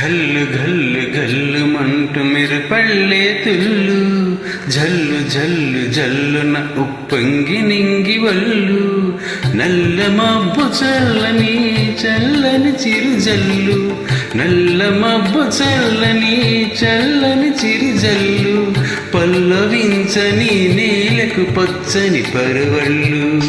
గల్లు గల్లు గల్లు మంటు మెరుపళ్ళే తుల్లు. జల్లు జల్లు జల్లున ఉప్పొంగి నింగి వల్లు. నల్ల మబ్బు చల్లని చల్లని చిరు జల్లు. నల్ల మబ్బు చల్లని చల్లని చిరు జల్లు. పల్లవించని నేలకు పచ్చని పరవళ్ళు.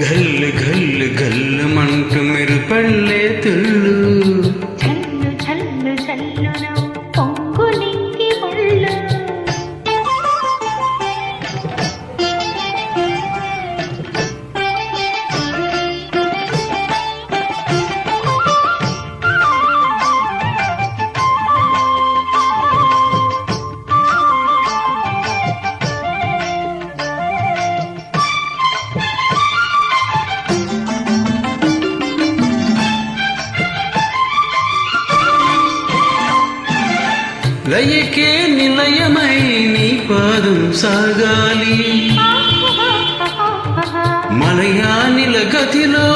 நீங்கள் లయకే నిలయమై నీ పాదం సాగాలి. మలయానిల గతిలో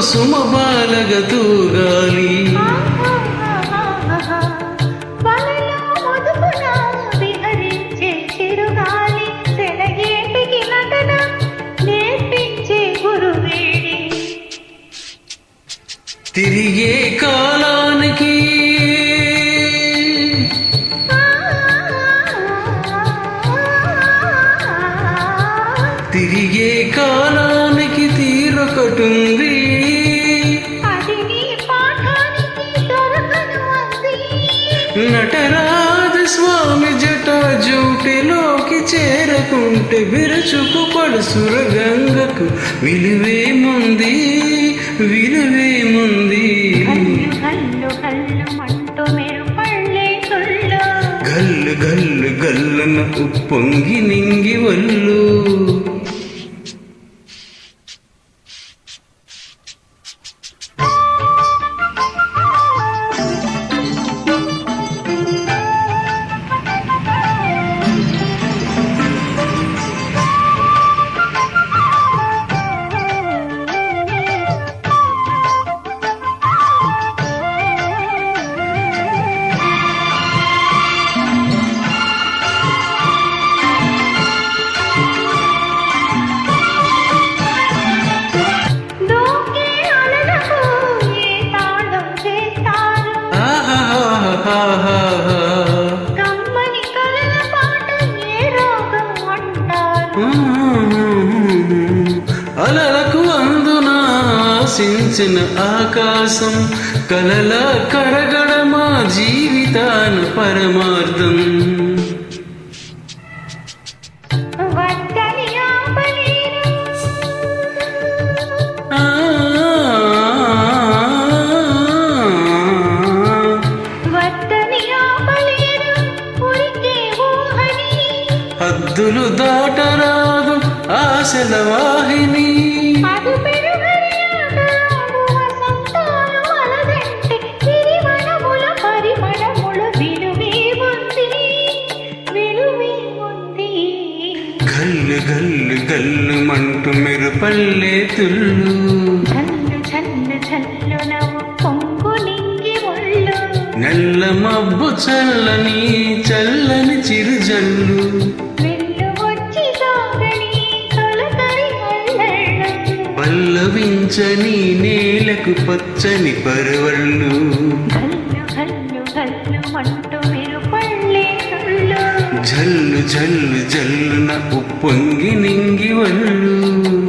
సుమబాలగ తూగాలి. తిరిగే ముదుపున తిరిగే కాలానికి తీరొకటుంది. నటరాజ స్వామి జట జూటిలోకి చేరకుంటే విరచుకు పడుసుర గంగకు విలువేముంది విలువేముంది మెరుపళ్ళే తుళ్ళు గల్లు గల్లు గల్లున ఉప్పొంగి నింగి వల్లు అలలకు అందున ఆశించిన ఆకాశం కలల కరగడ మా జీవితాన పరమార్థం. హద్దులు దాటరాదు ఆశల వాహిని గల్లు గల్లు గల్లు మంటు మెరుపల్లే తుళ్ళు. చల్లు చల్లు చల్లు నవ్వు పొంగు నింగి ఒళ్ళు. నల్ల మబ్బు చల్లని చల్లని చిరుజల్లు. పల్లవించని నేలకు పచ్చని పరవళ్ళు. జల్లు జల్లు జల్లున ఉప్పొంగి నింగి వళ్ళు.